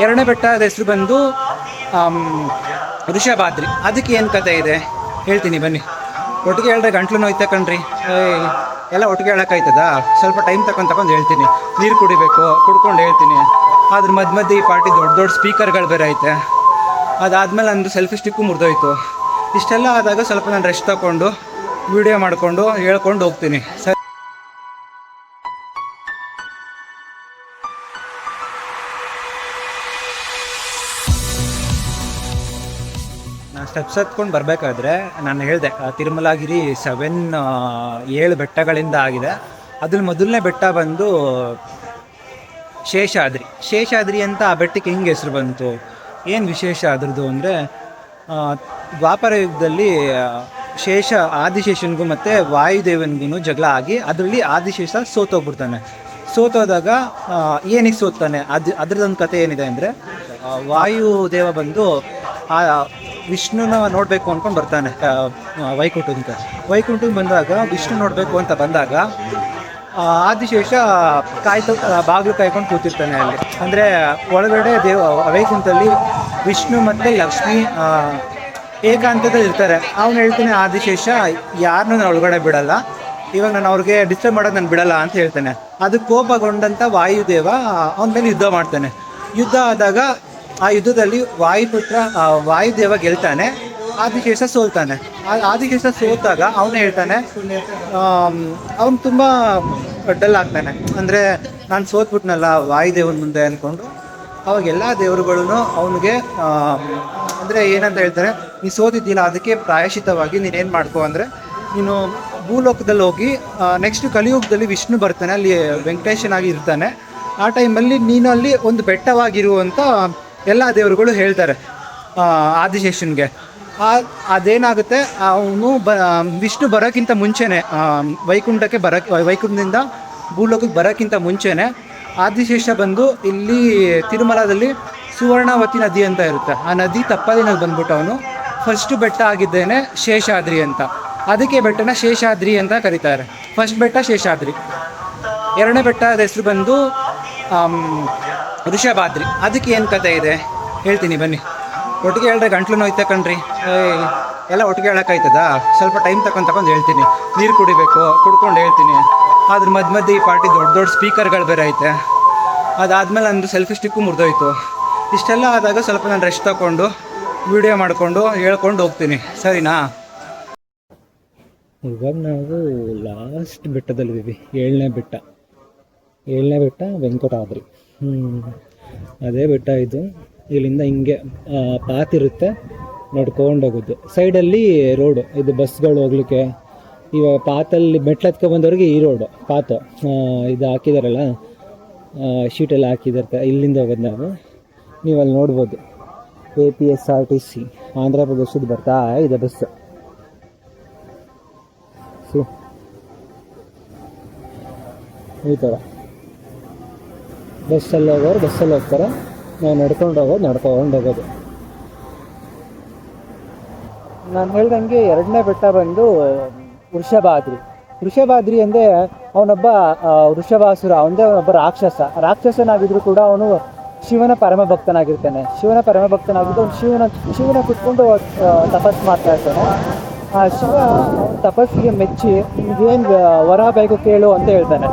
ಎರಡನೇ ಬೆಟ್ಟದ ಹೆಸರು ಬಂದು ಋಷಭಾದ್ರಿ ಅದಕ್ಕೆ ಏನು ಕಥೆ ಇದೆ? ಹೇಳ್ತೀನಿ, ಬನ್ನಿ. ಒಟ್ಟಿಗೆ ಹೇಳಿದ್ರೆ ಗಂಟ್ಲು ನೋಯ್ತಾ ಕಣ್ರಿ. ಎಲ್ಲ ಒಟ್ಟಿಗೆ ಹೇಳೋಕ್ಕಾಯ್ತದ? ಸ್ವಲ್ಪ ಟೈಮ್ ತಗೊಂಡು ತಗೊಂಡು ಹೇಳ್ತೀನಿ. ನೀರು ಕುಡಿಬೇಕು, ಕುಡ್ಕೊಂಡು ಹೇಳ್ತೀನಿ. ಆದ್ರೆ ಮಧ್ಯ ಮಧ್ಯೆ ಈ ಪಾರ್ಟಿ ದೊಡ್ಡ ದೊಡ್ಡ ಸ್ಪೀಕರ್ಗಳು ಬೇರೆ ಐತೆ. ಅದಾದಮೇಲೆ ನಂದು ಸೆಲ್ಫಿ ಸ್ಟಿಕ್ಕು ಮುರಿದೋಯ್ತು. ಇಷ್ಟೆಲ್ಲ ಆದಾಗ ಸ್ವಲ್ಪ ನಾನು ರೆಸ್ಟ್ ತಗೊಂಡು ವಿಡಿಯೋ ಮಾಡಿಕೊಂಡು, ಹೇಳ್ಕೊಂಡು ಹೋಗ್ತೀನಿ. ಸರಿ. ಸ್ಟೆಪ್ಸ್ ಹತ್ಕೊಂಡು ಬರಬೇಕಾದ್ರೆ ನಾನು ಹೇಳಿದೆ ತಿರುಮಲಗಿರಿ ಸೆವೆನ್ ಏಳು ಬೆಟ್ಟಗಳಿಂದ ಆಗಿದೆ. ಅದ್ರ ಮೊದಲನೇ ಬೆಟ್ಟ ಬಂದು ಶೇಷಾದ್ರಿ. ಶೇಷಾದ್ರಿ ಅಂತ ಆ ಬೆಟ್ಟಕ್ಕೆ ಹೆಂಗೆ ಹೆಸರು ಬಂತು? ಏನು ವಿಶೇಷ ಅದ್ರದ್ದು ಅಂದರೆ ದ್ವಾಪರ ಯುಗದಲ್ಲಿ ಶೇಷ ಆದಿಶೇಷನಿಗೂ ಮತ್ತು ವಾಯುದೇವನಿಗೂ ಜಗಳ ಆಗಿ ಅದರಲ್ಲಿ ಆದಿಶೇಷ ಸೋತೋಗ್ಬಿಡ್ತಾನೆ. ಸೋತೋದಾಗ ಏನಿಗೆ ಸೋತಾನೆ? ಅದು, ಅದ್ರದ್ದೊಂದು ಕತೆ ಏನಿದೆ ಅಂದರೆ ವಾಯುದೇವ ಬಂದು, ಆ ವಿಷ್ಣುನ ನೋಡಬೇಕು ಅಂದ್ಕೊಂಡು ಬರ್ತಾನೆ ವೈಕುಂಠದಿಂದ. ವೈಕುಂಠಕ್ಕೆ ಬಂದಾಗ ವಿಷ್ಣು ನೋಡಬೇಕು ಅಂತ ಬಂದಾಗ ಆದಿಶೇಷ ಕಾಯ್ತು ಬಾಗಿಲು ಕಾಯ್ಕೊಂಡು ಕೂತಿರ್ತಾನೆ ಅಲ್ಲಿ. ಅಂದರೆ ಒಳಗಡೆ ದೇವ ವೈಕುಂಠದಲ್ಲಿ ವಿಷ್ಣು ಮತ್ತು ಲಕ್ಷ್ಮಿ ಏಕಾಂತದಲ್ಲಿ ಇರ್ತಾರೆ. ಅವನು ಹೇಳ್ತಾನೆ, ಆದಿಶೇಷ ಯಾರನ್ನೂ ನಾನು ಒಳಗಡೆ ಬಿಡಲ್ಲ. ಇವಾಗ ನಾನು ಅವ್ರಿಗೆ ಡಿಸ್ಟರ್ಬ್ ಮಾಡೋದು ನಾನು ಬಿಡಲ್ಲ ಅಂತ ಹೇಳ್ತಾನೆ. ಅದು ಕೋಪಗೊಂಡಂಥ ವಾಯುದೇವ ಅವನ ಮೇಲೆ ಯುದ್ಧ ಮಾಡ್ತಾನೆ. ಯುದ್ಧ ಆದಾಗ ಆ ಯುದ್ಧದಲ್ಲಿ ವಾಯುಪುತ್ರ ವಾಯುದೇವ ಗೆಲ್ತಾನೆ, ಆದಿಕೇಶ ಸೋಲ್ತಾನೆ. ಆ ಆದಿಶೇಷ ಸೋತಾಗ ಅವನು ಹೇಳ್ತಾನೆ ಅವನು ತುಂಬ ಡಲ್ ಆಗ್ತಾನೆ. ಅಂದರೆ ನಾನು ಸೋತ್ಬಿಟ್ನಲ್ಲ ವಾಯುದೇವನ ಮುಂದೆ ಅಂದ್ಕೊಂಡು ಅವಾಗ ಎಲ್ಲ ದೇವರುಗಳು ಅವನಿಗೆ ಅಂದರೆ ಏನಂತ ಹೇಳ್ತಾರೆ, ನೀ ಸೋತಿದ್ದಿಲ್ಲ ಅದಕ್ಕೆ ಪ್ರಾಯಶಿತವಾಗಿ ನೀನೇನು ಮಾಡ್ಕೋ ಅಂದರೆ, ನೀನು ಭೂಲೋಕದಲ್ಲಿ ಹೋಗಿ ನೆಕ್ಸ್ಟ್ ಕಲಿಯುಗದಲ್ಲಿ ವಿಷ್ಣು ಬರ್ತಾನೆ, ಅಲ್ಲಿ ವೆಂಕಟೇಶನಾಗಿ ಇರ್ತಾನೆ. ಆ ಟೈಮಲ್ಲಿ ನೀನು ಅಲ್ಲಿ ಒಂದು ಬೆಟ್ಟವಾಗಿರುವಂಥ ಎಲ್ಲ ದೇವರುಗಳು ಹೇಳ್ತಾರೆ ಆದಿಶೇಷನ್ಗೆ. ಅದೇನಾಗುತ್ತೆ ಅವನು ಬ ವಿಷ್ಣು ಬರೋಕ್ಕಿಂತ ಮುಂಚೆನೆ ವೈಕುಂಠಕ್ಕೆ ಬರೋಕ್ಕೆ ವೈಕುಂಠದಿಂದ ಭೂಲೋಕಕ್ಕೆ ಬರೋಕ್ಕಿಂತ ಮುಂಚೆನೆ ಆದಿಶೇಷ ಬಂದು ಇಲ್ಲಿ ತಿರುಮಲದಲ್ಲಿ ಸುವರ್ಣಾವತಿ ನದಿ ಅಂತ ಇರುತ್ತೆ. ಆ ನದಿ ತಪ್ಪಲಿನಲ್ಲಿ ಬಂದ್ಬಿಟ್ಟು ಅವನು ಫಸ್ಟ್ ಬೆಟ್ಟ ಆಗಿದ್ದೇನೆ ಶೇಷಾದ್ರಿ ಅಂತ. ಅದಕ್ಕೆ ಬೆಟ್ಟನ ಶೇಷಾದ್ರಿ ಅಂತ ಕರೀತಾರೆ. ಫಸ್ಟ್ ಬೆಟ್ಟ ಶೇಷಾದ್ರಿ. ಎರಡನೇ ಬೆಟ್ಟದ ಹೆಸರು ಬಂದು ವೃಷಭಾದ್ರಿ ಅದಕ್ಕೆ ಏನು ಕತೆ ಇದೆ? ಹೇಳ್ತೀನಿ, ಬನ್ನಿ. ಒಟ್ಟಿಗೆ ಹೇಳಿದ್ರೆ ಗಂಟ್ಲು ನೋಯ್ತಾ ಕಣ್ರಿ. ಎಲ್ಲ ಒಟ್ಟಿಗೆ ಹೇಳೋಕ್ಕಾಯ್ತದ? ಸ್ವಲ್ಪ ಟೈಮ್ ತಗೊಂಡು ತಗೊಂಡು ಹೇಳ್ತೀನಿ. ನೀರು ಕುಡಿಬೇಕು, ಕುಡ್ಕೊಂಡು ಹೇಳ್ತೀನಿ. ಅದ್ರ ಮಧ್ಯ ಮಧ್ಯೆ ಈ ಪಾರ್ಟಿ ದೊಡ್ಡ ದೊಡ್ಡ ಸ್ಪೀಕರ್ಗಳು ಬೇರೆ ಐತೆ. ಅದಾದಮೇಲೆ ನಂದು ಸೆಲ್ಫಿ ಸ್ಟಿಕ್ಕು ಮುರಿದೋಯ್ತು. ಇಷ್ಟೆಲ್ಲ ಆದಾಗ ಸ್ವಲ್ಪ ನಾನು ರೆಸ್ಟ್ ತಗೊಂಡು ವಿಡಿಯೋ ಮಾಡಿಕೊಂಡು ಹೇಳ್ಕೊಂಡು ಹೋಗ್ತೀನಿ. ಸರಿನಾ? ಇವಾಗ ನಾವು ಲಾಸ್ಟ್ ಬೆಟ್ಟದಲ್ಲಿದ್ದೀವಿ, ಏಳನೇ ಬೆಟ್ಟ. ಏಳನೇ ಬೆಟ್ಟ ವೆಂಕಟಾದ್ರಿ. ಅದೇ ಬೆಟ್ಟ ಇದು. ಇಲ್ಲಿಂದ ಹಿಂಗೆ ಪಾತ್ ಇರುತ್ತೆ. ನಡ್ಕೊಂಡು ಹೋಗೋದು ಸೈಡಲ್ಲಿ ರೋಡು ಇದು ಬಸ್ಗಳು ಹೋಗ್ಲಿಕ್ಕೆ. ಇವಾಗ ಪಾತಲ್ಲಿ ಮೆಟ್ಲು ಬಂದವ್ರಿಗೆ ಈ ರೋಡು ಪಾತು ಇದು ಹಾಕಿದಾರಲ್ಲ ಶೀಟೆಲ್ಲ ಹಾಕಿದಾರೆ, ಇಲ್ಲಿಂದ ಹೋಗೋದು ನಾವು. ನೀವು ಅಲ್ಲಿ ನೋಡ್ಬೋದು. A P S R T C Andhra ಪ್ರದೇಶದ ಬರ್ತಾ ಇದೆ ಬಸ್ ಸೊ ಈ ಥರ ಬಸ್ಸಲ್ಲಿ ಹೋಗೋರು ಬಸ್ಸಲ್ಲಿ ಹೋಗ್ತಾರೆ ನಾವು ನಡ್ಕೊಂಡು ಹೋಗೋದು ನಡ್ಕೊಂಡು ಹೋಗೋದು ನಾನು ಹೇಳ್ದಂಗೆ ಎರಡನೇ ಬೆಟ್ಟ ಬಂದು, ವೃಷಭಾದ್ರಿ. ವೃಷಭಾದ್ರಿ ಅಂದರೆ ಅವನೊಬ್ಬ ವೃಷಭಾಸುರ, ಅವನದೇ ಅವನೊಬ್ಬ ರಾಕ್ಷಸ. ರಾಕ್ಷಸನಾಗಿದ್ರು ಕೂಡ ಅವನು ಶಿವನ ಪರಮ ಭಕ್ತನಾಗಿರ್ತಾನೆ ಶಿವನ ಪರಮ ಭಕ್ತನಾಗಿದ್ದು ಅವ್ನು ಶಿವನ ಶಿವನ ಕುತ್ಕೊಂಡು ತಪಸ್ಸು ತಪಸ್ ಮಾಡ್ತಾ ಇರ್ತಾನೆ. ಆ ಶಿವ ತಪಸ್ಸಿಗೆ ಮೆಚ್ಚಿ ಏನು ವರ ಬೇಕು ಕೇಳು ಅಂತ ಹೇಳ್ತಾನೆ.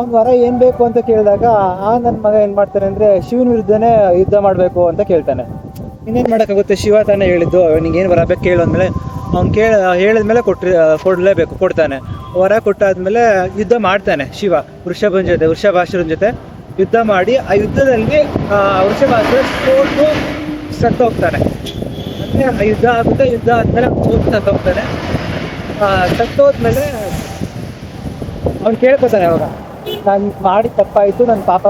ಅವ್ನ ವರ ಏನು ಬೇಕು ಅಂತ ಕೇಳಿದಾಗ ಆ ನನ್ನ ಮಗ ಏನು ಮಾಡ್ತಾನೆ ಅಂದರೆ ಶಿವನ ವಿರುದ್ಧನೇ ಯುದ್ಧ ಮಾಡಬೇಕು ಅಂತ ಕೇಳ್ತಾನೆ. ಇನ್ನೇನು ಮಾಡೋಕ್ಕಾಗುತ್ತೆ? ಶಿವ ತಾನೇ ಹೇಳಿದ್ದು ನಿಂಗೇನು ವರ ಬೇಕು ಕೇಳು ಅಂದಮೇಲೆ ಅವ್ನು ಕೇಳ ಹೇಳಿದ್ಮೇಲೆ ಕೊಟ್ರಿ ಕೊಡಲೇಬೇಕು ಕೊಡ್ತಾನೆ. ವರ ಕೊಟ್ಟಾದ್ಮೇಲೆ ಯುದ್ಧ ಮಾಡ್ತಾನೆ ಶಿವ ವೃಷಭನ ಜೊತೆ ವೃಷಭಾಸುರನ ಜೊತೆ ಯುದ್ಧ ಮಾಡಿ ಆ ಯುದ್ಧದಲ್ಲಿ ವೃಷಭಾಸುರ ಸೋತು ಸತ್ತೋಗ್ತಾನೆ ಅಂದ್ರೆ ಆ ಯುದ್ಧ ಆಗುತ್ತೆ ಯುದ್ಧ ಆದಮೇಲೆ ಸೋತು ಆ, ಸತ್ತೋದ್ಮೇಲೆ ಅವ್ನು ಕೇಳ್ಕೊತಾನೆ ಅವಾಗ. ನಾನು ಮಾಡಿ ತಪ್ಪಾಯಿತು. ನನ್ನ ಪಾಪ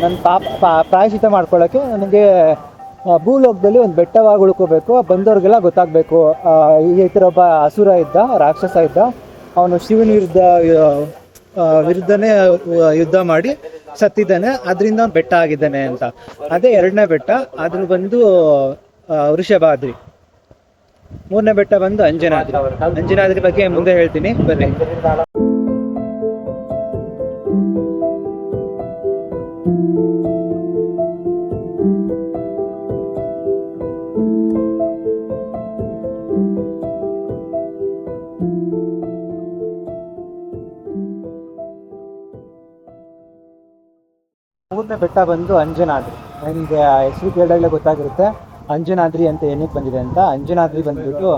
ನನ್ನ ಪಾಪ, ಪಾ- ಪ್ರಾಯಶ್ಚಿತ್ತ ಮಾಡ್ಕೊಳ್ಳೋಕ್ಕೆ ನನಗೆ ಭೂಲೋಕದಲ್ಲಿ ಒಂದು ಬೆಟ್ಟವಾಗಿ ಉಳ್ಕೋಬೇಕು. ಬಂದವ್ರಿಗೆಲ್ಲ ಗೊತ್ತಾಗಬೇಕು. ಈ ಥರ ಒಬ್ಬ ಅಸುರ ಇದ್ದ, ರಾಕ್ಷಸ ಇದ್ದ, ಅವನು ಶಿವನ ವಿರುದ್ಧ ವಿರುದ್ಧನೇ ಯುದ್ಧ ಮಾಡಿ ಸತ್ತಿದ್ದಾನೆ. ಅದರಿಂದ ಅವ್ನು ಬೆಟ್ಟ ಆಗಿದ್ದಾನೆ ಅಂತ. ಅದೇ ಎರಡನೇ ಬೆಟ್ಟ. ಅದ್ರ ಬಂದು ವೃಷಭಾದ್ರಿ. ಮೂರನೇ ಬೆಟ್ಟ ಬಂದು ಅಂಜನಾದ್ರಿ. ಅಂಜನಾದ್ರಿ ಬಗ್ಗೆ ಮುಂದೆ ಹೇಳ್ತೀನಿ. ಬರ್ರಿ ಬೆಟ್ಟ ಬಂದು ಅಂಜನಾದ್ರಿ. ನಿಮಗೆ ಹೆಸರು ಕೇಳಿದಾಗಲೇ ಗೊತ್ತಾಗಿರುತ್ತೆ. ಅಂಜನಾದ್ರಿ ಅಂತ ಏನಕ್ಕೆ ಬಂದಿದೆ ಅಂತ. ಅಂಜನಾದ್ರಿ ಬಂದ್ಬಿಟ್ಟು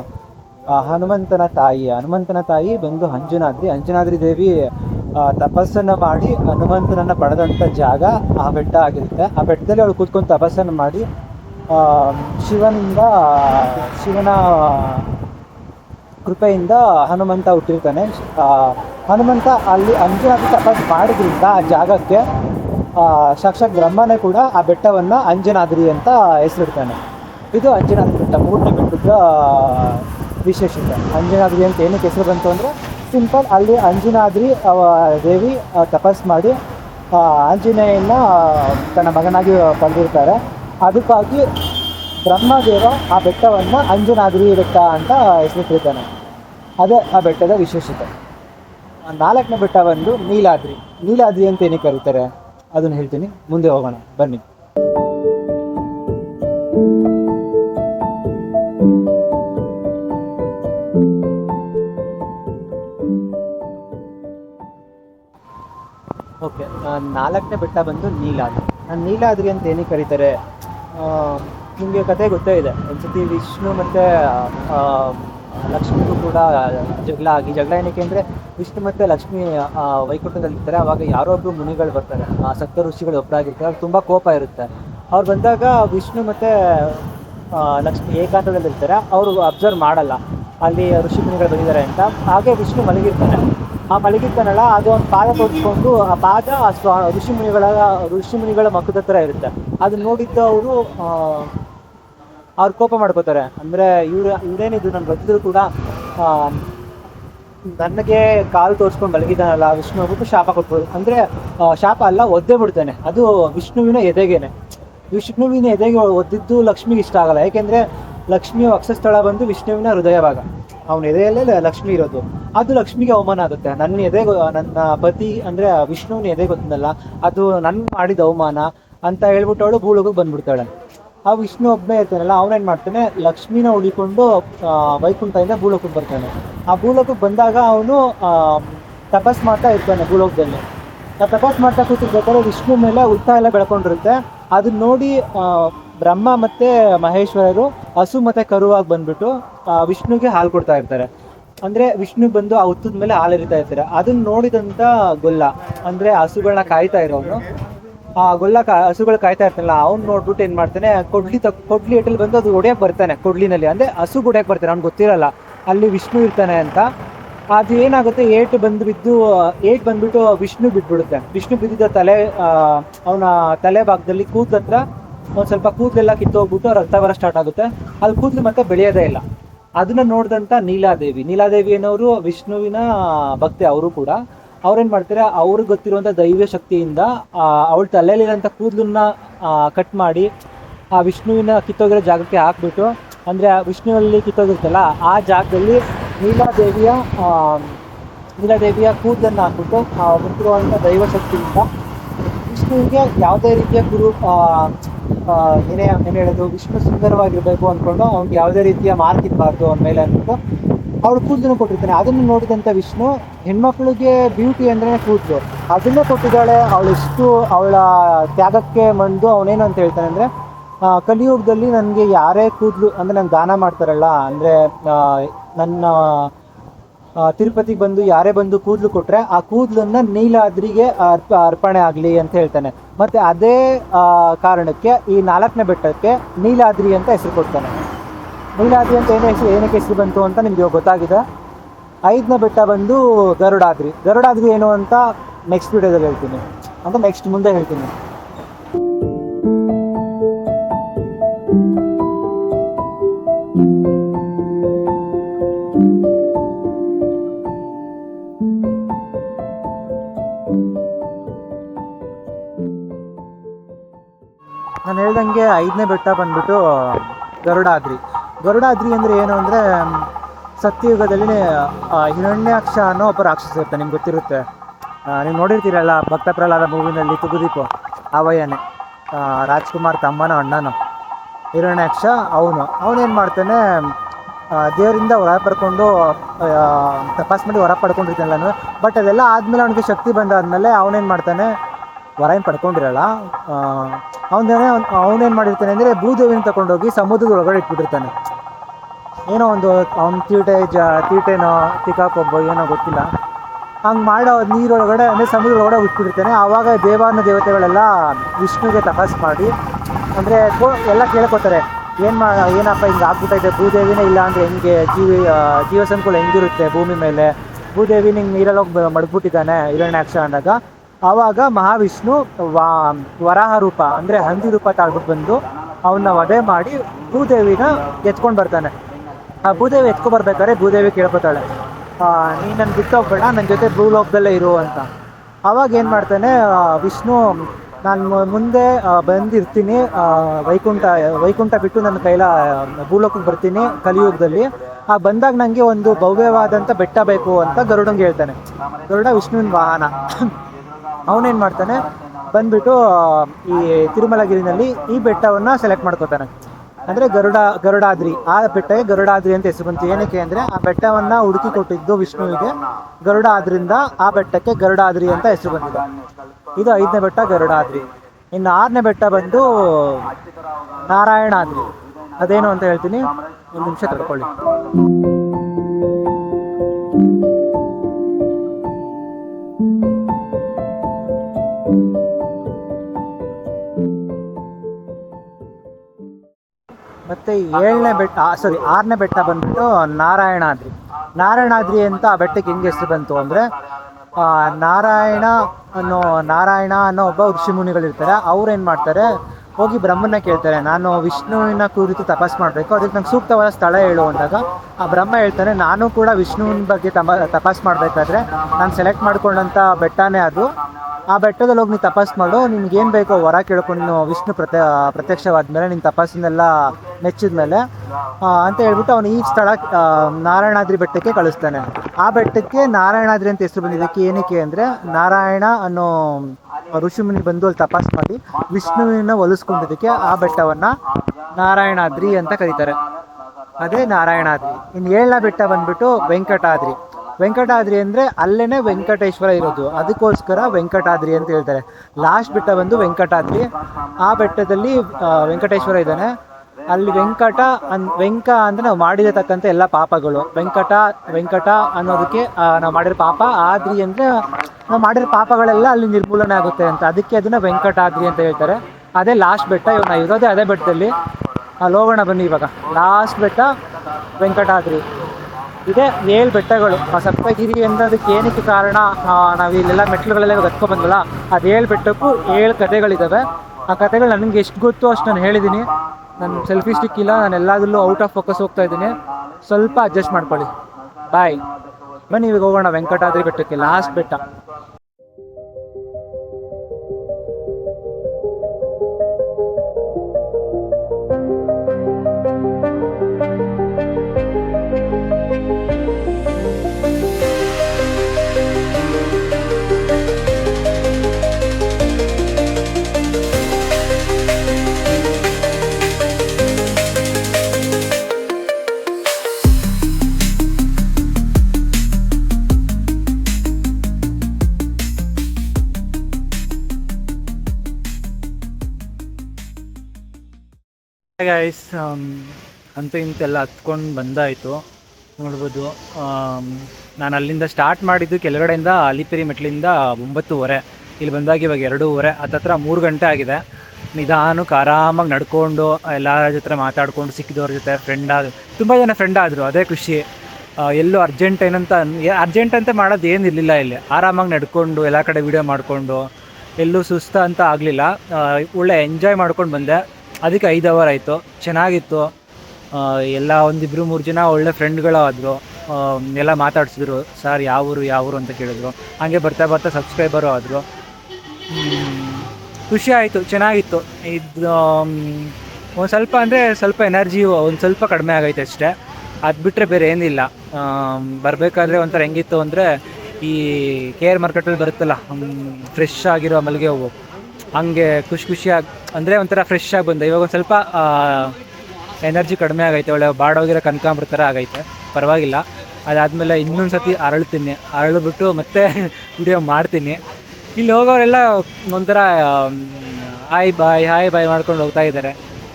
ಹನುಮಂತನ ತಾಯಿ ಹನುಮಂತನ ತಾಯಿ ಬಂದು ಅಂಜನಾದ್ರಿ. ಅಂಜನಾದ್ರಿ ದೇವಿ ತಪಸ್ಸನ್ನು ಮಾಡಿ ಹನುಮಂತನನ್ನು ಪಡೆದಂಥ ಜಾಗ ಆ ಬೆಟ್ಟ ಆಗಿರುತ್ತೆ. ಆ ಬೆಟ್ಟದಲ್ಲಿ ಅವಳು ಕೂತ್ಕೊಂಡು ತಪಸ್ಸನ್ನು ಮಾಡಿ ಶಿವನಿಂದ, ಶಿವನ ಕೃಪೆಯಿಂದ ಹನುಮಂತ ಹುಟ್ಟಿರ್ತಾನೆ. ಹನುಮಂತ ಅಲ್ಲಿ ಅಂಜನಾದ್ರಿ ತಪಸ್ ಮಾಡಿದ್ರಿಂದ ಆ ಜಾಗಕ್ಕೆ ಸಾಕ್ಷಾತ್ ಬ್ರಹ್ಮನೇ ಕೂಡ ಆ ಬೆಟ್ಟವನ್ನು ಅಂಜನಾದ್ರಿ ಅಂತ ಹೆಸರಿಡ್ತಾನೆ. ಇದು ಅಂಜನಾದ್ರಿ ಬೆಟ್ಟ ಮೂರನೇ ಬೆಟ್ಟದ ವಿಶೇಷತೆ. ಅಂಜನಾದ್ರಿ ಅಂತ ಏನಕ್ಕೆ ಹೆಸರು ಬಂತು ಅಂದರೆ ಸಿಂಪಲ್ ಅಲ್ಲಿ ಅಂಜನಾದ್ರಿ ದೇವಿ ತಪಸ್ ಮಾಡಿ ಆ, ಆಂಜನೇಯನ ತನ್ನ ಮಗನಾಗಿ ಪಡೆದಿರ್ತಾರೆ. ಅದಕ್ಕಾಗಿ ಬ್ರಹ್ಮದೇವ ಆ ಬೆಟ್ಟವನ್ನು ಅಂಜನಾದ್ರಿ ಬೆಟ್ಟ ಅಂತ ಹೆಸರಿಟ್ಟಿರ್ತಾನೆ. ಅದೇ ಆ ಬೆಟ್ಟದ ವಿಶೇಷತೆ. ನಾಲ್ಕನೇ ಬೆಟ್ಟ ಬಂದು ನೀಲಾದ್ರಿ. ನೀಲಾದ್ರಿ ಅಂತ ಏನಕ್ಕೆ ಕರೀತಾರೆ? ಅದನ್ನು ಹೇಳ್ತೀನಿ. ಮುಂದೆ ಹೋಗೋಣ. ಬನ್ನಿ. ಓಕೆ ನಾಲ್ಕನೇ ಬೆಟ್ಟ ಬಂದು ನೀಲಾದ್ರಿ. ನಾನು ನೀಲಾದ್ರಿ ಅಂತ ಏನಕ್ಕೆ ಕರೀತಾರೆ ನಿಮಗೆ ಕತೆ ಗೊತ್ತೇ ಇದೆ. ಒಂದ್ಸತಿ ವಿಷ್ಣು ಮತ್ತು ಲಕ್ಷ್ಮಿಗೂ ಕೂಡ ಜಗಳ ಆಗಿ, ಜಗಳ ಏನಕ್ಕೆ ಅಂದರೆ ವಿಷ್ಣು ಮತ್ತು ಲಕ್ಷ್ಮಿ ವೈಕುಂಠದಲ್ಲಿ ವೈಕುಂಠದಲ್ಲಿರ್ತಾರೆ. ಆವಾಗ ಯಾರೋ ಒಬ್ರು ಮುನಿಗಳು ಬರ್ತಾರೆ. ಆ, ಸಪ್ತ ಋಷಿಗಳು ಒಬ್ಬರಾಗಿರ್ತಾರೆ ಅವ್ರಿಗೆ ತುಂಬ ಕೋಪ ಇರುತ್ತೆ. ಅವ್ರು ಬಂದಾಗ ವಿಷ್ಣು ಮತ್ತು ಲಕ್ಷ್ಮಿ ಏಕಾಂತದಲ್ಲಿರ್ತಾರೆ. ಅವರು ಅಬ್ಸರ್ವ್ ಮಾಡಲ್ಲ. ಅಲ್ಲಿ ಋಷಿ ಮುನಿಗಳು ಬಂದಿದ್ದಾರೆ ಅಂತ. ಹಾಗೆ ವಿಷ್ಣು ಮಲಗಿರ್ತಾನೆ. ಆ ಮಲಗಿರ್ತಾನಲ್ಲ ಅದು ಒಂದು ಪಾದ ತೋರಿಸ್ಕೊಂಡು, ಆ ಪಾದ ಆ ಋಷಿ ಮುನಿಗಳ ಋಷಿ ಮುನಿಗಳ ಮಕ್ಕದ ಹತ್ರ ಇರುತ್ತೆ. ಅದನ್ನ ನೋಡಿದ್ದು ಅವರು ಅವ್ರು ಕೋಪ ಮಾಡ್ಕೋತಾರೆ. ಅಂದರೆ ಇವ್ರು, ಇವರೇನಿದ್ರು ನಾನು ಗೊತ್ತಿದ್ರು ಕೂಡ ನನಗೆ ಕಾಲು ತೋರಿಸ್ಕೊಂಡು ಮಲಗಿದ್ದಾನಲ್ಲ, ವಿಷ್ಣು ಹೋಗ್ಬಿಟ್ಟು ಶಾಪ ಕೊಟ್ಬೋದು. ಅಂದರೆ ಶಾಪ ಅಲ್ಲ, ಒದ್ದೆ ಬಿಡ್ತಾನೆ. ಅದು ವಿಷ್ಣುವಿನ ಎದೆಗೇನೆ. ವಿಷ್ಣುವಿನ ಎದೆಗೆ ಒದ್ದಿದ್ದು ಲಕ್ಷ್ಮಿಗೆ ಇಷ್ಟ ಆಗಲ್ಲ. ಯಾಕೆಂದರೆ ಲಕ್ಷ್ಮಿಯ ವಕ್ಷಸ್ಥಳ ಬಂದು ವಿಷ್ಣುವಿನ ಹೃದಯ ಭಾಗ. ಅವನ ಎದೆಯಲ್ಲೇ ಲಕ್ಷ್ಮಿ ಇರೋದು. ಅದು ಲಕ್ಷ್ಮಿಗೆ ಅವಮಾನ ಆಗುತ್ತೆ. ನನ್ನ ಎದೆ ನನ್ನ ಪತಿ, ಅಂದರೆ ವಿಷ್ಣುವಿನ ಎದೆ ಗೊತ್ತಲ್ಲ ಅದು ನನ್ನ ಮಾಡಿದ ಅವಮಾನ ಅಂತ ಹೇಳ್ಬಿಟ್ಟು ಅವಳು ಭೂಲೋಕಕ್ಕೆ ಬಂದ್ಬಿಡ್ತಾಳೆ. ಆ ವಿಷ್ಣು ಒಬ್ಬನೇ ಇರ್ತಾನಲ್ಲ, ಅವನೇನು ಮಾಡ್ತಾನೆ? ಲಕ್ಷ್ಮಿನ ಉಳಿಕೊಂಡು ವೈಕುಂಠದಿಂದ ಭೂಲೋಕಕ್ಕೆ ಬರ್ತಾನೆ. ಆ ಭೂಲೋಕಕ್ಕೆ ಬಂದಾಗ ಅವನು ತಪಸ್ ಮಾಡ್ತಾ ಇರ್ತಾನೆ ಭೂಲೋಕದಲ್ಲಿ. ಆ ತಪಸ್ ಮಾಡ್ತಾ ಕೂತಿರ್ಬೇಕಾದ್ರೆ ವಿಷ್ಣು ಮೇಲೆ ಉಲ್ಟಾ ಎಲ್ಲ ಬೆಳ್ಕೊಂಡಿರುತ್ತೆ. ಅದನ್ನ ನೋಡಿ ಬ್ರಹ್ಮ ಮತ್ತೆ ಮಹೇಶ್ವರರು ಹಸು ಮತ್ತೆ ಕರುವಾಗಿ ಬಂದ್ಬಿಟ್ಟು ವಿಷ್ಣುಗೆ ಹಾಲು ಕೊಡ್ತಾ ಇರ್ತಾರೆ. ಅಂದ್ರೆ ವಿಷ್ಣು ಬಂದು ಆ ಹುತ್ತದ ಮೇಲೆ ಹಾಲು ಇರ್ತಾರೆ. ಅದನ್ನ ನೋಡಿದಂತ ಗೊಲ್ಲ, ಅಂದ್ರೆ ಹಸುಗಳನ್ನ ಕಾಯ್ತಾ ಇರೋನು. ಆ ಗೊಲ್ಲ ಹಸುಗಳು ಕಾಯ್ತಾ ಇರ್ತಾನಲ್ಲ, ಅವ್ನು ನೋಡ್ಬಿಟ್ಟು ಏನ್ ಮಾಡ್ತಾನೆ, ಕೊಡ್ಲಿ ತಕ್ ಕೊಡ್ಲಿ ಏಟಲ್ಲಿ ಬಂದು ಅದು ಹೊಡೆಯಕ್ ಬರ್ತಾನೆ, ಕೊಡ್ಲಿನಲ್ಲಿ. ಅಂದ್ರೆ ಹಸು ಗುಡಿಯಕ್ಕೆ ಬರ್ತಾನೆ ಅವ್ನು ಗೊತ್ತಿರಲ್ಲ. ಅಲ್ಲಿ ವಿಷ್ಣು ಇರ್ತಾನೆ ಅಂತ. ಅದು ಏನಾಗುತ್ತೆ, ಏಟು ಬಂದು ಬಿದ್ದು, ಏಟ್ ಬಂದ್ಬಿಟ್ಟು ವಿಷ್ಣು ಬಿಟ್ಬಿಡುತ್ತೆ. ವಿಷ್ಣು ಬಿದ್ದಿದ್ದ ತಲೆ ಅವನ ತಲೆ ಭಾಗದಲ್ಲಿ ಕೂದಲ ಹತ್ರ ಒಂದು ಸ್ವಲ್ಪ ಕೂದಲೆಲ್ಲ ಕಿತ್ತೋಗ್ಬಿಟ್ಟು ರಕ್ತ ಬರ ಸ್ಟಾರ್ಟ್ ಆಗುತ್ತೆ. ಅಲ್ಲಿ ಕೂದಲು ಮತ್ತೆ ಬೆಳೆಯೋದೇ ಇಲ್ಲ. ಅದನ್ನ ನೋಡಿದಂತ ನೀಲಾದೇವಿ. ನೀಲಾದೇವಿ ಅನ್ನೋರು ವಿಷ್ಣುವಿನ ಭಕ್ತಿ, ಅವರು ಕೂಡ. ಅವ್ರೇನ್ ಮಾಡ್ತಾರೆ, ಅವ್ರಿಗೆ ಗೊತ್ತಿರುವಂಥ ದೈವ ಶಕ್ತಿಯಿಂದ ಅವಳ ತಲೆಯಲ್ಲಿರೋಂಥ ಕೂದಲನ್ನ ಕಟ್ ಮಾಡಿ, ಆ ವಿಷ್ಣುವಿನ ಕಿತ್ತೋಗಿರೋ ಜಾಗಕ್ಕೆ ಹಾಕ್ಬಿಟ್ಟು, ಅಂದರೆ ವಿಷ್ಣುವಲ್ಲಿ ಕಿತ್ತೋಗಿರ್ತಲ್ಲ ಆ ಜಾಗದಲ್ಲಿ ನೀಲಾದೇವಿಯ ನೀಲಾದೇವಿಯ ಕೂದಲನ್ನು ಹಾಕ್ಬಿಟ್ಟು, ಆ ಗೊತ್ತಿರುವಂಥ ದೈವ ಶಕ್ತಿಯಿಂದ ವಿಷ್ಣುವಿಗೆ ಯಾವುದೇ ರೀತಿಯ ಗುರು ಏನೇ, ಏನು ಹೇಳೋದು, ವಿಷ್ಣು ಸುಂದರವಾಗಿರಬೇಕು ಅಂದ್ಕೊಂಡು ಅವ್ನಿಗೆ ಯಾವುದೇ ರೀತಿಯ ಮಾರ್ಕ್ ಇರಬಾರ್ದು ಅವನ ಮೇಲೆ ಅಂದ್ಬಿಟ್ಟು ಅವಳು ಕೂದಲು ಕೊಟ್ಟಿರ್ತಾನೆ. ಅದನ್ನು ನೋಡಿದಂಥ ವಿಷ್ಣು, ಹೆಣ್ಮಕ್ಳಿಗೆ ಬ್ಯೂಟಿ ಅಂದ್ರೆ ಕೂದಲು. ಅದನ್ನೇ ಕೊಟ್ಟಿದ್ದಾಳೆ. ಅವಳು ಎಷ್ಟು ಅವಳ ತ್ಯಾಗಕ್ಕೆ ಮಂದು ಅವನೇನು ಅಂತ ಹೇಳ್ತಾನೆ ಅಂದರೆ ಕಲಿಯುಗದಲ್ಲಿ ನನಗೆ ಯಾರೇ ಕೂದಲು ಅಂದರೆ ನಾನು ದಾನ ಮಾಡ್ತಾರಲ್ಲ, ಅಂದರೆ ನನ್ನ ತಿರುಪತಿಗೆ ಬಂದು ಯಾರೇ ಬಂದು ಕೂದಲು ಕೊಟ್ಟರೆ ಆ ಕೂದಲನ್ನು ನೀಲಾದ್ರಿಗೆ ಅರ್ಪ, ಅರ್ಪಣೆ ಆಗಲಿ ಅಂತ ಹೇಳ್ತಾನೆ. ಮತ್ತು ಅದೇ ಕಾರಣಕ್ಕೆ ಈ ನಾಲ್ಕನೇ ಬೆಟ್ಟಕ್ಕೆ ನೀಲಾದ್ರಿ ಅಂತ ಹೆಸರು ಕೊಡ್ತಾನೆ. ನೀಲಾದ್ರಿ ಅಂತ ಏನೇ ಏನೇ ಏನಕ್ಕೆ ಹೆಸರು ಬಂತು ಅಂತ ನಿಮಗೆ ಗೊತ್ತಾಗಿದೆ. ಐದನೇ ಬೆಟ್ಟ ಬಂದು ಗರುಡಾದ್ರಿ. ಗರುಡಾದ್ರಿ ಏನು ಅಂತ ನೆಕ್ಸ್ಟ್ ವಿಡಿಯೋದಲ್ಲಿ ಹೇಳ್ತೀನಿ. ಅಂತ ನೆಕ್ಸ್ಟ್ ಮುಂದೆ ಹೇಳ್ತೀನಿ. ನಾನು ಹೇಳ್ದಂಗೆ ಐದನೇ ಬೆಟ್ಟ ಬಂದ್ಬಿಟ್ಟು ಗರುಡಾದ್ರಿ. ಗರುಡಾದ್ರಿ ಅಂದರೆ ಏನು ಅಂದರೆ ಸತ್ಯಯುಗದಲ್ಲಿ ಹಿರಣ್ಯಾಕ್ಷ ಅನ್ನೋ ಒಬ್ಬ ರಾಕ್ಷಸ ಇರ್ತಾನೆ, ನಿಮ್ಗೆ ಗೊತ್ತಿರುತ್ತೆ. ನೀವು ನೋಡಿರ್ತೀರಲ್ಲ, ಭಕ್ತ ಪ್ರಹ್ಲಾದ ಮೂವಿನಲ್ಲಿ ತುಗುದೀಪು, ಅವಯ್ಯನೇ. ರಾಜ್ಕುಮಾರ್ ತಮ್ಮನ ಅಣ್ಣನು. ಹಿರಣ್ಯಾಕ್ಷ ಅವನು. ಅವನೇನು ಮಾಡ್ತಾನೆ ದೇವರಿಂದ ಹೊರ ಪಡ್ಕೊಂಡು ತಪಾಸ್ ಮಾಡಿ ಹೊರ ಪಡ್ಕೊಂಡಿರ್ತಾನಲ್ಲ ಬಟ್ ಅದೆಲ್ಲ ಆದಮೇಲೆ ಅವನಿಗೆ ಶಕ್ತಿ ಬಂದಾದಮೇಲೆ ಅವನೇನು ಮಾಡ್ತಾನೆ ಹೊರ ಏನು ಪಡ್ಕೊಂಡಿರಲ್ಲ ಅವನೇನೇ ಅವನೇನು ಮಾಡಿರ್ತಾನೆ ಅಂದರೆ ಭೂದೇವಿನ ತಗೊಂಡೋಗಿ ಸಮುದ್ರದ ಒಳಗಡೆ ಇಟ್ಬಿಟ್ಟಿರ್ತಾನೆ. ಏನೋ ಒಂದು ಅವ್ನ ತೀಟೆ ಜ ತೀಟೆನೋ ತಿಕ್ಕಾಕೊಬ್ಬ ಏನೋ ಗೊತ್ತಿಲ್ಲ. ಹಂಗೆ ಮಾಡೋ ನೀರೊಳಗಡೆ ಅಂದರೆ ಸಮುದ್ರ ಒಳಗಡೆ ಬಿಟ್ಬಿಟ್ಟಿರ್ತಾನೆ. ಆವಾಗ ದೇವಾನ ದೇವತೆಗಳೆಲ್ಲ ವಿಷ್ಣುಗೆ ತಪಾಸ್ ಮಾಡಿ ಅಂದರೆ ಎಲ್ಲ ಕೇಳ್ಕೊತಾರೆ. ಏನು ಮಾ ಏನಪ್ಪ ಹಿಂಗೆ ಆಗ್ಬಿಟ್ಟೈತೆ, ಭೂದೇವಿನೇ ಇಲ್ಲ ಅಂದರೆ ಹೆಂಗೆ? ಜೀವಿ ಜೀವಸಂಕುಲ ಜೀವ ಸಂಕುಲ ಹೆಂಗಿರುತ್ತೆ ಭೂಮಿ ಮೇಲೆ? ಭೂದೇವಿ ಹಿಂಗೆ ನೀರಲ್ಲಿ ಹೋಗಿ ಮಡಗ್ಬಿಟ್ಟಿದ್ದಾನೆ ಹಿರಣ್ಯಾಕ್ಷ ಅಂದಾಗ. ಆವಾಗ ಮಹಾವಿಷ್ಣು ವಾ ವರಾಹ ರೂಪ ಅಂದರೆ ಹಂದಿ ರೂಪ ತಾಳ್ಬಿಟ್ಟು ಬಂದು ಅವನ್ನ ವಧೆ ಮಾಡಿ ಭೂದೇವಿನ ಎತ್ಕೊಂಡು ಬರ್ತಾನೆ. ಆ ಭೂದೇವಿ ಎತ್ಕೊ ಬರ್ಬೇಕಾದ್ರೆ ಭೂದೇವಿ ಕೇಳ್ಕೊತಾಳೆ. ನೀನು ನನ್ನ ಬಿಟ್ಟೋಗ್ಬೇಡ ನನ್ನ ಜೊತೆ ಭೂಲೋಕದಲ್ಲೇ ಇರು ಅಂತ. ಅವಾಗ ಏನು ಮಾಡ್ತಾನೆ ವಿಷ್ಣು, ನಾನು ಮುಂದೆ ಬಂದಿರ್ತೀನಿ ವೈಕುಂಠ ವೈಕುಂಠ ಬಿಟ್ಟು ನನ್ನ ಕೈಲ ಭೂಲೋಕಕ್ಕೆ ಬರ್ತೀನಿ, ಕಲಿಯುಗದಲ್ಲಿ. ಆ, ಬಂದಾಗ ನನಗೆ ಒಂದು ಭವ್ಯವಾದಂಥ ಬೆಟ್ಟ ಬೇಕು ಅಂತ ಗರುಡಂಗೆ ಹೇಳ್ತಾನೆ. ಗರುಡ ವಿಷ್ಣುವಿನ ವಾಹನ. ಅವನೇನು ಮಾಡ್ತಾನೆ? ಬಂದ್ಬಿಟ್ಟು ಈ ತಿರುಮಲಗಿರಿನಲ್ಲಿ ಈ ಬೆಟ್ಟವನ್ನು ಸೆಲೆಕ್ಟ್ ಮಾಡ್ಕೋತಾನೆ. ಅಂದರೆ ಗರುಡ, ಗರುಡಾದ್ರಿ. ಆ ಬೆಟ್ಟಕ್ಕೆ ಗರುಡಾದ್ರಿ ಅಂತ ಹೆಸರು ಬಂತು. ಏನಕ್ಕೆ ಅಂದರೆ, ಆ ಬೆಟ್ಟವನ್ನು ಹುಡುಕಿ ಕೊಟ್ಟಿದ್ದು ವಿಷ್ಣುವಿಗೆ. ಗರುಡ ಆದ್ರಿಂದ ಆ ಬೆಟ್ಟಕ್ಕೆ ಗರುಡಾದ್ರಿ ಅಂತ ಹೆಸರು ಬಂದಿದೆ. ಇದು ಐದನೇ ಬೆಟ್ಟ ಗರುಡಾದ್ರಿ. ಇನ್ನು ಆರನೇ ಬೆಟ್ಟ ಬಂದು ನಾರಾಯಣಾದ್ರಿ. ಅದೇನು ಅಂತ ಹೇಳ್ತೀನಿ. ಒಂದು ನಿಮಿಷ ತಡ್ಕೊಳ್ಳಿ. ಮತ್ತೆ ಏಳನೇ ಬೆಟ್ಟ ಸಾರಿ ಆರನೇ ಬೆಟ್ಟ ಬಂದ್ಬಿಟ್ಟು ನಾರಾಯಣಾದ್ರಿ. ನಾರಾಯಣಾದ್ರಿ ಅಂತ ಆ ಬೆಟ್ಟಕ್ಕೆ ಹೆಂಗೆ ಹೆಸರು ಬಂತು ಅಂದರೆ ನಾರಾಯಣ ಅನ್ನೋ ನಾರಾಯಣ ಅನ್ನೋ ಒಬ್ಬ ಋಷಿಮುನಿಗಳಿರ್ತಾರೆ ಅವ್ರು ಏನು ಮಾಡ್ತಾರೆ, ಹೋಗಿ ಬ್ರಹ್ಮನ ಕೇಳ್ತಾರೆ, ನಾನು ವಿಷ್ಣುವಿನ ಕುರಿತು ತಪಸ್ ಮಾಡಬೇಕು, ಅದಕ್ಕೆ ನಂಗೆ ಸೂಕ್ತವಾದ ಸ್ಥಳ ಹೇಳು ಅಂದಾಗ, ಆ ಬ್ರಹ್ಮ ಹೇಳ್ತಾನೆ, ನಾನು ಕೂಡ ವಿಷ್ಣುವಿನ ಬಗ್ಗೆ ತಮ ತಪಾಸ್ ಮಾಡಬೇಕಾದ್ರೆ, ನಾನು ಸೆಲೆಕ್ಟ್ ಮಾಡ್ಕೊಂಡಂಥ ಬೆಟ್ಟನೇ ಅದು. ಆ ಬೆಟ್ಟದಲ್ಲಿ ಹೋಗಿ ನೀನು ತಪಸ್ ಮಾಡು ನಿಮ್ಗೆ ಏನು ಬೇಕೋ ವರ ಕೇಳ್ಕೊಂಡು ನೀನು ವಿಷ್ಣು ಪ್ರತ್ಯ ಪ್ರತ್ಯಕ್ಷವಾದ್ಮೇಲೆ ನಿನ್ನ ತಪಸ್ಸನ್ನೆಲ್ಲ ಮೆಚ್ಚಿದ ಮೇಲೆ ಅಂತ ಹೇಳ್ಬಿಟ್ಟು ಅವನು ಈ ಸ್ಥಳ ನಾರಾಯಣಾದ್ರಿ ಬೆಟ್ಟಕ್ಕೆ ಕಳಿಸ್ತಾನೆ. ಆ ಬೆಟ್ಟಕ್ಕೆ ನಾರಾಯಣಾದ್ರಿ ಅಂತ ಹೆಸರು ಬಂದಿದ್ದಕ್ಕೆ ಏನಕ್ಕೆ ಅಂದರೆ, ನಾರಾಯಣ ಅನ್ನೋ ಋಷಿಮುನಿ ಬಂದು ಅಲ್ಲಿ ತಪಾಸ್ ಮಾಡಿ ವಿಷ್ಣುವಿನ ಒಲಿಸ್ಕೊಂಡಿದ್ದಕ್ಕೆ ಆ ಬೆಟ್ಟವನ್ನು ನಾರಾಯಣಾದ್ರಿ ಅಂತ ಕರೀತಾರೆ. ಅದೇ ನಾರಾಯಣಾದ್ರಿ. ಇನ್ನು ಏಳನೇ ಬೆಟ್ಟ ಬಂದ್ಬಿಟ್ಟು ವೆಂಕಟಾದ್ರಿ. ವೆಂಕಟಾದ್ರಿ ಅಂದರೆ ಅಲ್ಲೇನೆ ವೆಂಕಟೇಶ್ವರ ಇರೋದು. ಅದಕ್ಕೋಸ್ಕರ ವೆಂಕಟಾದ್ರಿ ಅಂತ ಹೇಳ್ತಾರೆ. ಲಾಸ್ಟ್ ಬೆಟ್ಟ ಬಂದು ವೆಂಕಟಾದ್ರಿ. ಆ ಬೆಟ್ಟದಲ್ಲಿ ವೆಂಕಟೇಶ್ವರ ಇದ್ದಾನೆ. ಅಲ್ಲಿ ವೆಂಕಟ ಅನ್, ವೆಂಕ ಅಂದರೆ ನಾವು ಮಾಡಿರತಕ್ಕಂಥ ಎಲ್ಲ ಪಾಪಗಳು. ವೆಂಕಟ ವೆಂಕಟ ಅನ್ನೋದಕ್ಕೆ ನಾವು ಮಾಡಿರೋ ಪಾಪ. ಆದ್ರಿ ಅಂದರೆ ನಾವು ಮಾಡಿರೋ ಪಾಪಗಳೆಲ್ಲ ಅಲ್ಲಿ ನಿರ್ಮೂಲನೆ ಆಗುತ್ತೆ ಅಂತ. ಅದಕ್ಕೆ ಅದನ್ನ ವೆಂಕಟಾದ್ರಿ ಅಂತ ಹೇಳ್ತಾರೆ. ಅದೇ ಲಾಸ್ಟ್ ಬೆಟ್ಟ. ಇವಾಗ ನಾವು ಇರೋದೇ ಅದೇ ಬೆಟ್ಟದಲ್ಲಿ. ಲೋಗೋಣ ಬನ್ನಿ ಇವಾಗ. ಲಾಸ್ಟ್ ಬೆಟ್ಟ ವೆಂಕಟಾದ್ರಿ. ಇದೆ ಏಳು ಬೆಟ್ಟಗಳು. ಆ ಸಪ್ತಗಿರಿ ಅನ್ನೋದಕ್ಕೆ ಏನಕ್ಕೆ ಕಾರಣ? ನಾವು ಇಲ್ಲೆಲ್ಲ ಮೆಟ್ಲುಗಳೆಲ್ಲ ಕತ್ಕೊ ಹತ್ಕೊ ಬಂದ್ವಲ್ಲ ಅದು ಏಳು ಬೆಟ್ಟಕ್ಕೂ ಏಳು ಕಥೆಗಳಿದ್ದಾವೆ ಆ ಕಥೆಗಳು ನನಗೆ ಎಷ್ಟು ಗೊತ್ತು ಅಷ್ಟು ನಾನು ಹೇಳಿದ್ದೀನಿ ನನ್ನ ಸೆಲ್ಫಿ ಸ್ಟಿಕ್ ಇಲ್ಲ, ನಾನು ಎಲ್ಲದಲ್ಲೂ ಔಟ್ ಆಫ್ ಫೋಕಸ್ ಹೋಗ್ತಾ ಇದ್ದೀನಿ. ಸ್ವಲ್ಪ ಅಡ್ಜಸ್ಟ್ ಮಾಡ್ಕೊಳ್ಳಿ. ಬಾಯ್. ಬನ್ನಿ ಇವಾಗ ಹೋಗೋಣ ವೆಂಕಟಾದ್ರಿ ಬೆಟ್ಟಕ್ಕೆ, ಲಾಸ್ಟ್ ಬೆಟ್ಟ. ಗೈಸ್ ಅಂತೂ ಇಂತೆಲ್ಲ ಹತ್ಕೊಂಡು ಬಂದಾಯಿತು. ನೋಡ್ಬೋದು ನಾನು ಅಲ್ಲಿಂದ ಸ್ಟಾರ್ಟ್ ಮಾಡಿದ್ದು ಕೆಳಗಡೆಯಿಂದ ಅಲಿಪಿರಿ ಮೆಟ್ಲಿಂದ ಒಂಬತ್ತುವರೆ. ಇಲ್ಲಿ ಬಂದಾಗ ಇವಾಗ ಎರಡೂವರೆ, ಹತ್ತತ್ರ ಮೂರು ಗಂಟೆ ಆಗಿದೆ. ನಿಧಾನಕ್ಕೆ ಆರಾಮಾಗಿ ನಡ್ಕೊಂಡು, ಎಲ್ಲರ ಜೊತೆ ಮಾತಾಡ್ಕೊಂಡು, ಸಿಕ್ಕಿದವ್ರ ಜೊತೆ ಫ್ರೆಂಡ್ ಆದ ತುಂಬ ಜನ ಫ್ರೆಂಡ್ ಆದರು, ಅದೇ ಖುಷಿ. ಎಲ್ಲೂ ಅರ್ಜೆಂಟ್ ಏನಂತ ಅರ್ಜೆಂಟ್ ಅಂತ ಮಾಡೋದು ಏನಿರಲಿಲ್ಲ ಇಲ್ಲಿ. ಆರಾಮಾಗಿ ನಡ್ಕೊಂಡು, ಎಲ್ಲ ಕಡೆ ವೀಡಿಯೋ ಮಾಡಿಕೊಂಡು, ಎಲ್ಲೂ ಸುಸ್ತ ಅಂತ ಆಗಲಿಲ್ಲ. ಒಳ್ಳೆ ಎಂಜಾಯ್ ಮಾಡ್ಕೊಂಡು ಬಂದೆ. ಅದಕ್ಕೆ ಐದು ಅವರ್ ಆಯಿತು. ಚೆನ್ನಾಗಿತ್ತು. ಎಲ್ಲ ಒಂದಿಬ್ಬರು ಮೂರು ಜನ ಒಳ್ಳೆ ಫ್ರೆಂಡ್ಗಳು ಎಲ್ಲ ಮಾತಾಡ್ಸಿದ್ರು. ಸರ್ ಯಾವೂರು ಊರು, ಯಾವ ಊರು ಅಂತ ಕೇಳಿದ್ರು. ಹಾಗೆ ಬರ್ತಾ ಬರ್ತಾ ಸಬ್ಸ್ಕ್ರೈಬರು ಆದರು. ಖುಷಿ ಆಯಿತು. ಚೆನ್ನಾಗಿತ್ತು. ಇದು ಒಂದು ಸ್ವಲ್ಪ ಅಂದರೆ ಸ್ವಲ್ಪ ಎನರ್ಜಿ ಒಂದು ಸ್ವಲ್ಪ ಕಡಿಮೆ ಆಗೈತೆ ಅಷ್ಟೇ. ಅದು ಬಿಟ್ಟರೆ ಬೇರೆ ಏನಿಲ್ಲ. ಬರಬೇಕಾದ್ರೆ ಒಂಥರ ಹೆಂಗಿತ್ತು ಅಂದರೆ ಈ ಕೆ ಆರ್ ಮಾರ್ಕೆಟಲ್ಲಿ ಬರುತ್ತಲ್ಲ ಫ್ರೆಶ್ ಆಗಿರೋ ಮಲ್ಲಿಗೆ ಹೂವು. ಹಂಗೆ ಖುಷಿ ಖುಷಿಯಾಗಿ ಅಂದರೆ ಒಂಥರ ಫ್ರೆಶ್ ಆಗಿ ಬಂದೆ. ಇವಾಗ ಒಂದು ಸ್ವಲ್ಪ ಎನರ್ಜಿ ಕಡಿಮೆ ಆಗೈತೆ. ಒಳ್ಳೆ ಬಾಡೋಗಿರೋ ಕನಕಾಂಬ್ರ ಥರ ಆಗೈತೆ. ಪರವಾಗಿಲ್ಲ. ಅದಾದಮೇಲೆ ಇನ್ನೊಂದು ಸತಿ ಅರಳ್ತೀನಿ. ಅರಳ್ಬಿಟ್ಟು ಮತ್ತೆ ವಿಡಿಯೋ ಮಾಡ್ತೀನಿ. ಇಲ್ಲಿ ಹೋಗೋರೆಲ್ಲ ಒಂಥರ ಹಾಯ್ ಬಾಯ್ ಹಾಯ್ ಬಾಯ್ ಮಾಡ್ಕೊಂಡು ಹೋಗ್ತಾ ಇದ್ದಾರೆ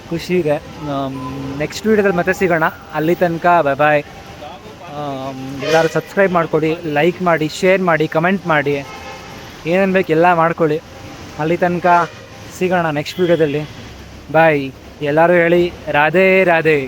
ಖುಷಿಗೆ ನೆಕ್ಸ್ಟ್ ವೀಡಿಯೋದಲ್ಲಿ ಮತ್ತೆ ಸಿಗೋಣ. ಅಲ್ಲಿ ತನಕ ಬಾಯ್ ಬಾಯ್ ಎಲ್ಲರೂ ಸಬ್ಸ್ಕ್ರೈಬ್ ಮಾಡ್ಕೊಡಿ ಲೈಕ್ ಮಾಡಿ ಶೇರ್ ಮಾಡಿ ಕಮೆಂಟ್ ಮಾಡಿ. ಏನೇನು ಬೇಕು ಎಲ್ಲ ಮಾಡ್ಕೊಳ್ಳಿ. ಅಲ್ಲಿ ತನಕ ಸಿಗೋಣ ನೆಕ್ಸ್ಟ್ ವೀಡಿಯೋದಲ್ಲಿ ಬಾಯ್ ಎಲ್ಲರೂ ಹೇಳಿ ರಾಧೇ ರಾಧೇ.